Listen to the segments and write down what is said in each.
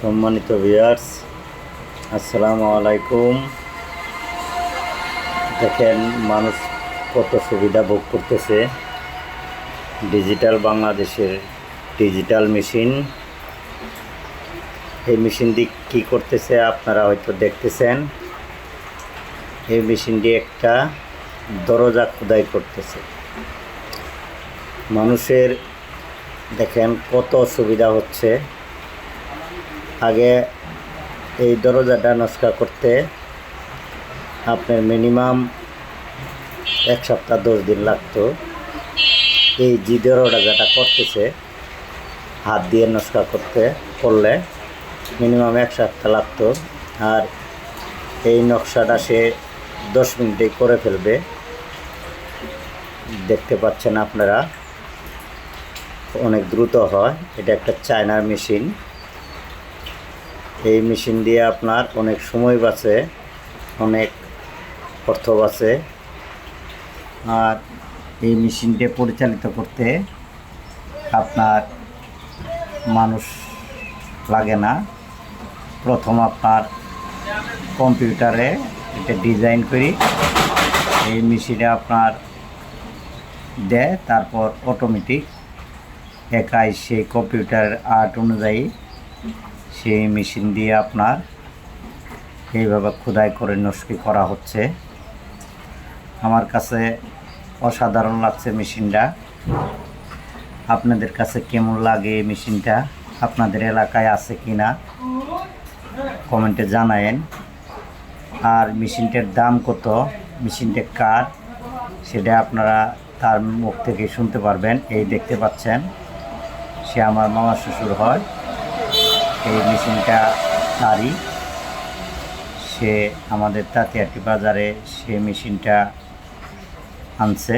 সম্মানিত ভিয়ার্স আসসালামু আলাইকুম। দেখেন মানুষ কত সুবিধা ভোগ করতেছে। ডিজিটাল বাংলাদেশের ডিজিটাল মেশিন। এই মেশিন দিয়ে কী করতেছে আপনারা হয়তো দেখতেছেন। এই মেশিন দিয়ে একটা দরজা খোদাই করতেছে। মানুষের দেখেন কত সুবিধা হচ্ছে। আগে এই দরজাটা নস্কা করতে আপনার মিনিমাম এক সপ্তাহ, দশ দিন লাগতো। এই যে দরজাটা করতেছে, হাত দিয়ে নস্কা করতে, করলে মিনিমাম এক সপ্তাহ লাগতো। আর এই নকশাটা সে দশ মিনিটেই করে ফেলবে। দেখতে পাচ্ছেন আপনারা, অনেক দ্রুত হয়। এটা একটা চায়নার মেশিন। এই মেশিন দিয়ে আপনার অনেক সময় বাঁচে, অনেক অর্থ বাঁচে। আর এই মেশিনটা পরিচালিত করতে আপনার মানুষ লাগে না। প্রথম আপনার কম্পিউটারে এটা ডিজাইন করি, এই মেশিনে আপনার দেয়, তারপর অটোমেটিক একাই সেই কম্পিউটার আর্ট অনুযায়ী সেই মেশিন দিয়ে আপনার এইভাবে খোদাই করে নস্কি করা হচ্ছে। আমার কাছে অসাধারণ লাগছে মেশিনটা। আপনাদের কাছে কেমন লাগে এই মেশিনটা? আপনাদের এলাকায় আছে কি না কমেন্টে জানায়েন। আর মেশিনটার দাম কত? মেশিনটা কার? সেটা আপনারা তার মুখ থেকে শুনতে পারবেন। এই দেখতে পাচ্ছেন, সে আমার মামা শ্বশুর হয়। এই মেশিনটা তারই। সে আমাদের তাঁতিয়াটি বাজারে সে মেশিনটা আনছে।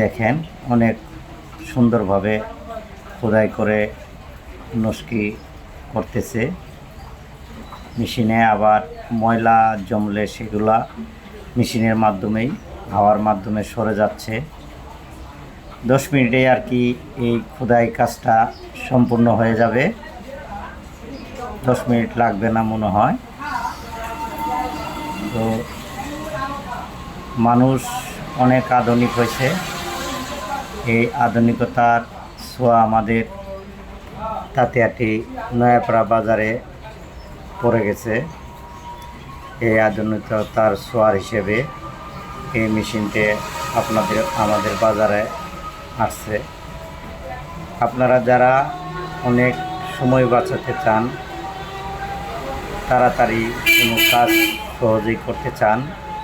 দেখেন, অনেক সুন্দরভাবে খোদাই করে নস্কি করতেছে। মেশিনে আবার ময়লা জমলে সেগুলা মেশিনের মাধ্যমেই, হাওয়ার মাধ্যমে সরে যাচ্ছে। দশ মিনিটে আর কি এই খোদাই কাজটা সম্পূর্ণ হয়ে যাবে। দশ মিনিট লাগবে না মনে হয়। তো মানুষ অনেক আধুনিক হয়েছে। এই আধুনিকতার ছোঁয়া আমাদের তাঁতিয়াটি নয়াপাড়া বাজারে পড়ে গেছে। এই আধুনিকতার ছোঁয়ার হিসেবে এই মেশিনটি আপনাদের, আমাদের বাজারে আসছে। আপনারা যারা অনেক সময় বাঁচাতে চান তাড়াতাড়ি কোনো কাজ সহজেই করতে চান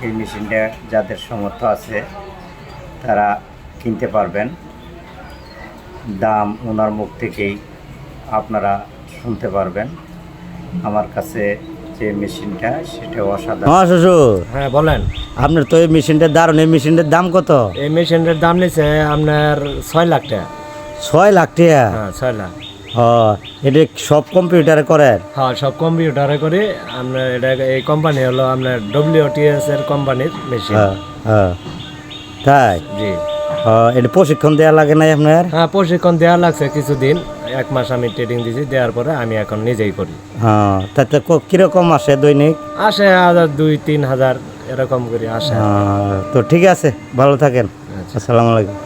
এই মেশিনটা যাদের সামর্থ্য আছে তারা কিনতে পারবেন। দাম ওনার মুখ থেকেই আপনারা শুনতে পারবেন। আমার কাছে যে মেশিনটা সেটা অসাধারণ। হ্যাঁ শ্বশুর। হ্যাঁ বলেন। আপনার তো এই মেশিনটার দারুণ এই মেশিনটার দাম কত? এই মেশিনটার দাম নিচ্ছে আপনার ছয় লাখ টাকা। ছয় লাখ টাকা? হ্যাঁ ছয় লাখ। ও এটা সব কম্পিউটারে করেন হ্যাঁ সব কম্পিউটারে করে। আপনার এটা এই কোম্পানি হলো আপনার ডব্লিউটিএস এর কোম্পানির মেশিন হ্যাঁ হ্যাঁ। তাই? জি। এটা প্রশিক্ষণ দেওয়া লাগে নাই আপনার? হ্যাঁ প্রশিক্ষণ দেওয়া লাগছে কিছুদিন। এক মাস আমি ট্রেনিং দিয়েছি দেওয়ার পরে আমি এখন নিজেই করি। হ্যাঁ তাতে কীরকম আসে দৈনিক? আসে হাজার দুই তিন হাজার এরকম করে আসে। হ্যাঁ, তো ঠিক আছে ভালো থাকেন। আচ্ছা। আসসালামু আলাইকুম।